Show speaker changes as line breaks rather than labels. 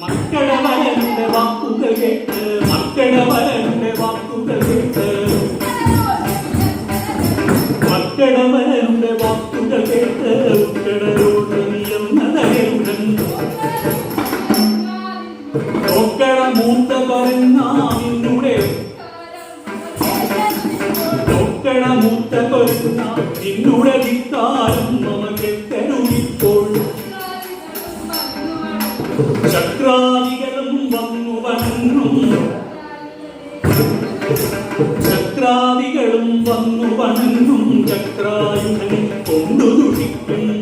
മക്കളെ വരന്റെ വാക്കുകൾ കേട്ട് മക്കളെ മൂത്ത പറയുന്ന നിന്നുടെ ഒക്കട മൂത്ത പറയുന്ന നിന്നുടെ വിത്താലും നമുക്ക് കരുതിപ്പോൾ ചക്രാദികളും വന്നു വന്നു. ചക്രാദികളും വന്നു വന്നും. ചക്രായുധൻ കൊണ്ടു ദുഷിക്കും